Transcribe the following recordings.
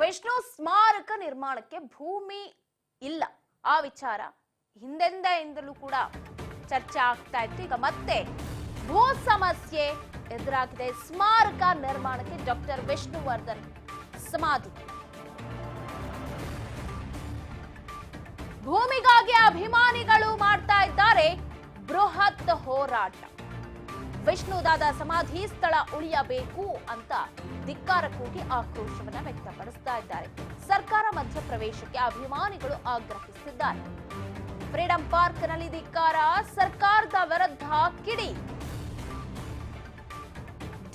ವಿಷ್ಣು ಸ್ಮಾರಕ ನಿರ್ಮಾಣಕ್ಕೆ ಭೂಮಿ ಇಲ್ಲ. ಆ ವಿಚಾರ ಹಿಂದೆಂದೆಯಿಂದಲೂ ಕೂಡ ಚರ್ಚೆ ಆಗ್ತಾ ಇತ್ತು. ಈಗ ಮತ್ತೆ ಭೂ ಸಮಸ್ಯೆ ಎದುರಾಗಿದೆ. ಸ್ಮಾರಕ ನಿರ್ಮಾಣಕ್ಕೆ ಡಾಕ್ಟರ್ ವಿಷ್ಣುವರ್ಧನ್ ಸಮಾಧಿ. ಭೂಮಿಗಾಗಿ ಅಭಿಮಾನಿಗಳು ಮಾಡ್ತಾ ಇದ್ದಾರೆ ಬೃಹತ್ ಹೋರಾಟ. ವಿಷ್ಣುದಾದ ಸಮಾಧಿ ಸ್ಥಳ ಉಳಿಯಬೇಕು ಅಂತ ಧಿಕ್ಕಾರ ಕೂಗಿ ಆಕ್ರೋಶವನ್ನ ವ್ಯಕ್ತಪಡಿಸ್ತಾ ಇದ್ದಾರೆ. ಸರ್ಕಾರ ಮಧ್ಯಪ್ರವೇಶಕ್ಕೆ ಅಭಿಮಾನಿಗಳು ಆಗ್ರಹಿಸಿದ್ದಾರೆ. ಫ್ರೀಡಂ ಪಾರ್ಕ್ನಲ್ಲಿ ಧಿಕ್ಕಾರ, ಸರ್ಕಾರದ ವಿರುದ್ಧ ಕಿಡಿ.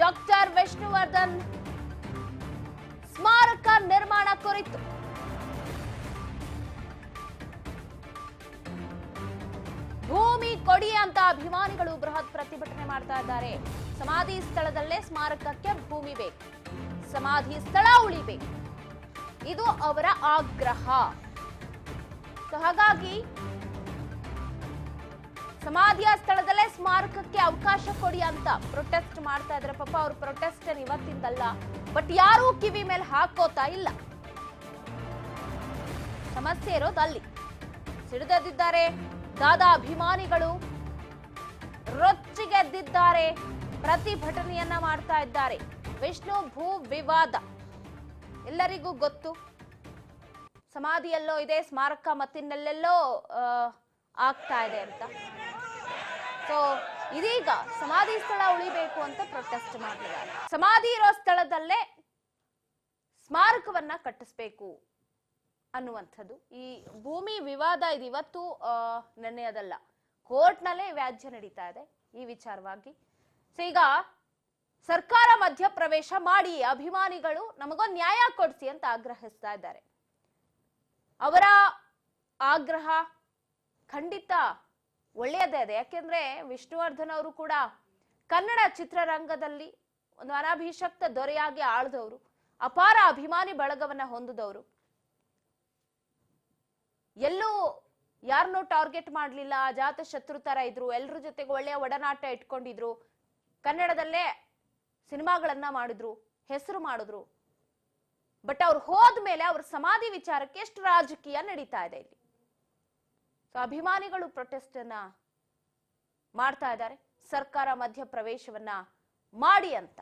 ಡಾಕ್ಟರ್ ವಿಷ್ಣುವರ್ಧನ್ ಸ್ಮಾರಕ ನಿರ್ಮಾಣ ಕುರಿತು. ಭೂಮಿ ಕೊಡಿ ಅಂತ ಅಭಿಮಾನಿಗಳು ಬೃಹತ್ ಪ್ರತಿಭಟನೆ ಮಾಡ್ತಾ ಇದ್ದಾರೆ. ಸಮಾಧಿ ಸ್ಥಳದಲ್ಲೇ ಸ್ಮಾರಕಕ್ಕೆ ಭೂಮಿ ಬೇಕು. ಸಮಾಧಿ ಸ್ಥಳ ಉಳಿಬೇಕು. ಇದು ಅವರ ಆಗ್ರಹ. ಹಾಗಾಗಿ ಸಮಾಧಿಯ ಸ್ಥಳದಲ್ಲೇ ಸ್ಮಾರಕಕ್ಕೆ ಅವಕಾಶ ಕೊಡಿ ಅಂತ ಪ್ರೊಟೆಸ್ಟ್ ಮಾಡ್ತಾ ಇದ್ರೆ ಪಾಪ ಅವ್ರ ಪ್ರೊಟೆಸ್ಟ್ ಇವತ್ತಿಂದಲ್ಲ. ಬಟ್ ಯಾರೂ ಕಿವಿ ಮೇಲೆ ಹಾಕೋತಾ ಇಲ್ಲ. ಸಮಸ್ಯೆ ಇರೋದು ಅಲ್ಲಿ. ಸಿಡಿದದಿದ್ದಾರೆ. ದಾದಾ ಅಭಿಮಾನಿಗಳು ರೊಚ್ಚಿಗೆದ್ದಿದ್ದಾರೆ ಪ್ರತಿಭಟನೆಯನ್ನ ಮಾಡ್ತಾ ಇದ್ದಾರೆ. ವಿಷ್ಣು ಭೂ ವಿವಾದ. ಎಲ್ಲರಿಗೂ ಗೊತ್ತು. ಸಮಾಧಿಯಲ್ಲೋ ಇದೆ, ಸ್ಮಾರಕ ಮತ್ತಿನಲ್ಲೆಲ್ಲೋ ಆಗ್ತಾ ಇದೆ ಅಂತ. ಸೊ ಇದೀಗ ಸಮಾಧಿ ಸ್ಥಳ ಉಳಿಬೇಕು ಅಂತ ಪ್ರೊಟೆಸ್ಟ್ ಮಾಡಿದ್ದಾರೆ ಸಮಾಧಿ ಇರೋ ಸ್ಥಳದಲ್ಲೇ ಸ್ಮಾರಕವನ್ನ ಕಟ್ಟಿಸ್ಬೇಕು ಅನ್ನುವಂಥದ್ದು. ಈ ಭೂಮಿ ವಿವಾದ ಇದು ಇವತ್ತು ನೆನ್ನೆಯದಲ್ಲ. ಕೋರ್ಟ್ನಲ್ಲೇ ವ್ಯಾಜ್ಯ ನಡೀತಾ ಇದೆ ಈ ವಿಚಾರವಾಗಿ. ಸೊ ಈಗ ಸರ್ಕಾರ ಮಧ್ಯಪ್ರವೇಶ ಮಾಡಿ ಅಭಿಮಾನಿಗಳು ನಮಗೊಂದು ನ್ಯಾಯ ಕೊಡಿಸಿ ಅಂತ ಆಗ್ರಹಿಸ್ತಾ ಇದ್ದಾರೆ. ಅವರ ಆಗ್ರಹ ಖಂಡಿತ ಒಳ್ಳೆಯದೇ ಇದೆ ಯಾಕೆಂದ್ರೆ ವಿಷ್ಣುವರ್ಧನ್ ಅವರು ಕೂಡ ಕನ್ನಡ ಚಿತ್ರರಂಗದಲ್ಲಿ ಒಂದು ಅನಾಭಿಷಕ್ತ ದೊರೆಯಾಗಿ ಆಳ್ದವರು, ಅಪಾರ ಅಭಿಮಾನಿ ಬಳಗವನ್ನ ಹೊಂದಿದವರು. ಎಲ್ಲೂ ಯಾರನ್ನೂ ಟಾರ್ಗೆಟ್ ಮಾಡಲಿಲ್ಲ ಜಾತ ಶತ್ರು ತರ ಇದ್ರು ಎಲ್ಲರ ಜೊತೆಗೆ ಒಳ್ಳೆಯ ಒಡನಾಟ ಇಟ್ಕೊಂಡಿದ್ರು, ಕನ್ನಡದಲ್ಲೇ ಸಿನಿಮಾಗಳನ್ನ ಮಾಡಿದ್ರು, ಹೆಸರು ಮಾಡಿದ್ರು. ಬಟ್ ಅವ್ರು ಹೋದ್ಮೇಲೆ ಅವ್ರ ಸಮಾಧಿ ವಿಚಾರಕ್ಕೆ ಎಷ್ಟು ರಾಜಕೀಯ ನಡೀತಾ ಇದೆ ಇಲ್ಲಿ. ಸೊ ಅಭಿಮಾನಿಗಳು ಪ್ರೊಟೆಸ್ಟ್ ಮಾಡ್ತಾ ಇದ್ದಾರೆ. ಸರ್ಕಾರ ಮಧ್ಯ ಪ್ರವೇಶವನ್ನ ಮಾಡಿ ಅಂತ.